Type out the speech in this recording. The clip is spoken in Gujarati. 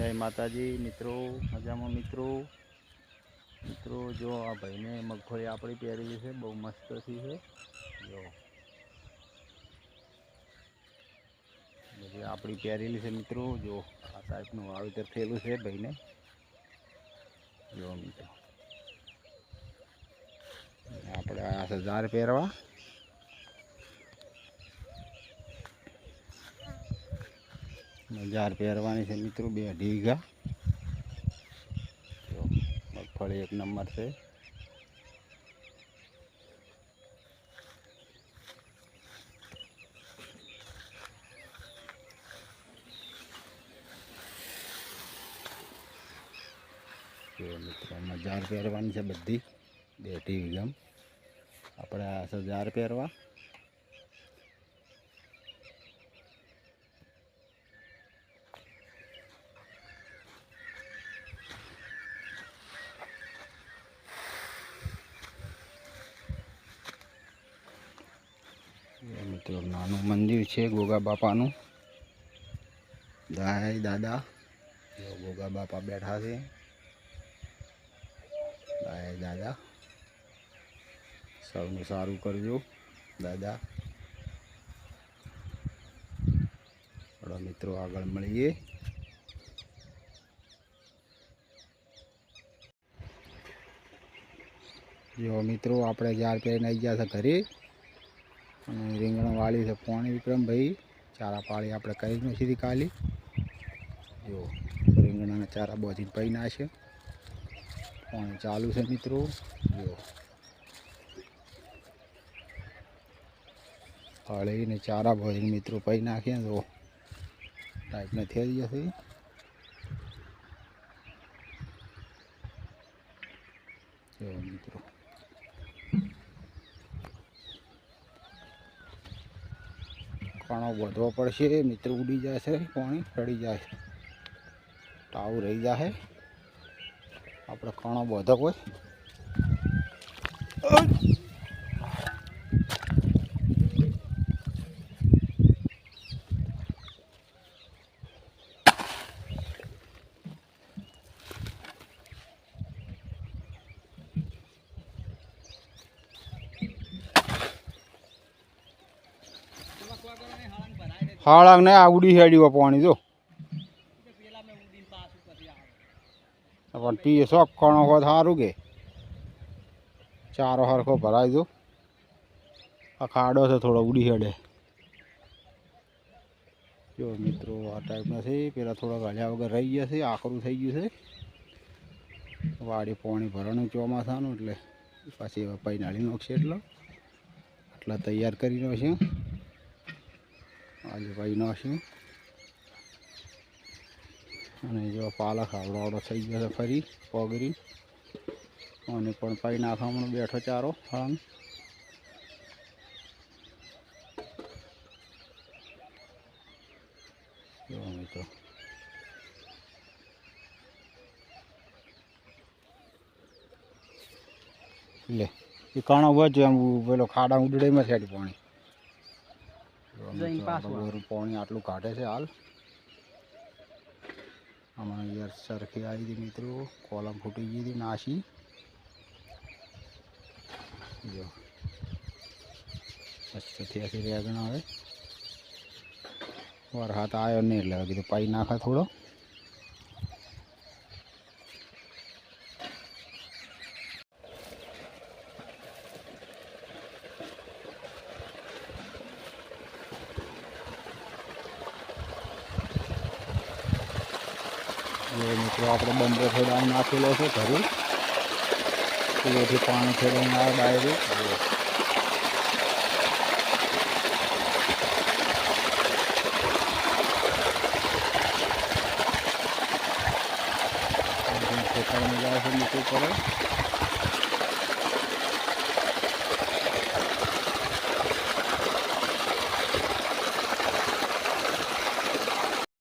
જય માતાજી, મિત્રો. મજામાં, મિત્રો? મિત્રો, જો આ ભાઈને મગફળી આપણી પહેરેલી છે, બહુ મસ્તથી છે જો. બધી આપણી પહેરેલી છે, મિત્રો. જો, આ ટાઈપનું વાવેતર થયેલું છે ભાઈને. જો, મિત્રો. આપણે આ હજાર પહેરવા. હજાર પહેરવાની છે મિત્રો, બે અઢી વીઘા મગફળી એક નંબર છે. મિત્રો હજાર પહેરવાની છે બધી. બે અઢી વીઘામાં આપણે આ હજાર પહેરવા. મિત્રો નાનું મંદિર છે ગોગા બાપાનું. દાય દાદા. ગોગા બાપા બેઠા છે. દાય દાદા. સૌનું સારું કરજો, દાદા. થોડો મિત્રો આગળ મળીએ. જો મિત્રો, આપણે જ્યારે પહેરીને આવી ગયા હતા ઘરે અને રીંગણ વાળી છે પોણી વિક્રમભાઈ. ચારા પાળી આપણે કરી નથી કાલી જો, રીંગણાના ચારા બોધીને પડી નાખે. પાણી ચાલુ છે મિત્રો. જો. હળીને ચારા બોધીને મિત્રો પડી નાખીએ. તો ટાઈપને થઈ જશે. જો મિત્રો. કાણો વધવો પડશે, મિત્ર ઉડી છે પાણી ચડી જાય તાવ રહી જશે આપણે કણો બધો હોય હાળાંગ ને આ ઉડી હેડ્યું પાણી, જો. પણ પીએ શોખ કણો હોય સારું કે. ચારો હરખો ભરાય, જો. આ ખાડો છે, થોડો ઉડી હેડે. જો મિત્રો, આ ટાઈપના છે. પેલા થોડા ગાળ્યા વગર રહી ગયા છે, આકરું થઈ ગયું છે. વાડી પાણી ભરવાનું ચોમાસાનું, એટલે પાછી હવે પૈ નાળી નાખશે એટલે. આટલા તૈયાર કરી નાખશે આજે ભાઈ નાખ્યું અને જો પાલક આવડો થઈ ગયો છે ફરી, પોગરી. અને પણ પાઈ નાખવામાં બેઠો ચારો હળંગ મિત્રો. લે, એ કાણો વચ્ચે આમ પેલો ખાડા ઉડડેમાં છે પાણી. જઈને પાછું આવે. પાણી આટલું કાઢે છે હાલ. આમાં યાર સરખી આવી હતી મિત્રો. કોલમ ફૂટી ગઈ હતી નાસી. જો. સત્યાસી રેગણ હવે વરસાદ આવ્યો નહીં એટલે કીધું પાઈ નાખે થોડો. જો મિત્રો, આપણે બંબો ખેડાઈ નાખેલો છે ઘરે કુલોથી પાણી ખેડાઈને આવે ડાયરેક્ટ. ખેતરમાં જાય છે નીચે પડે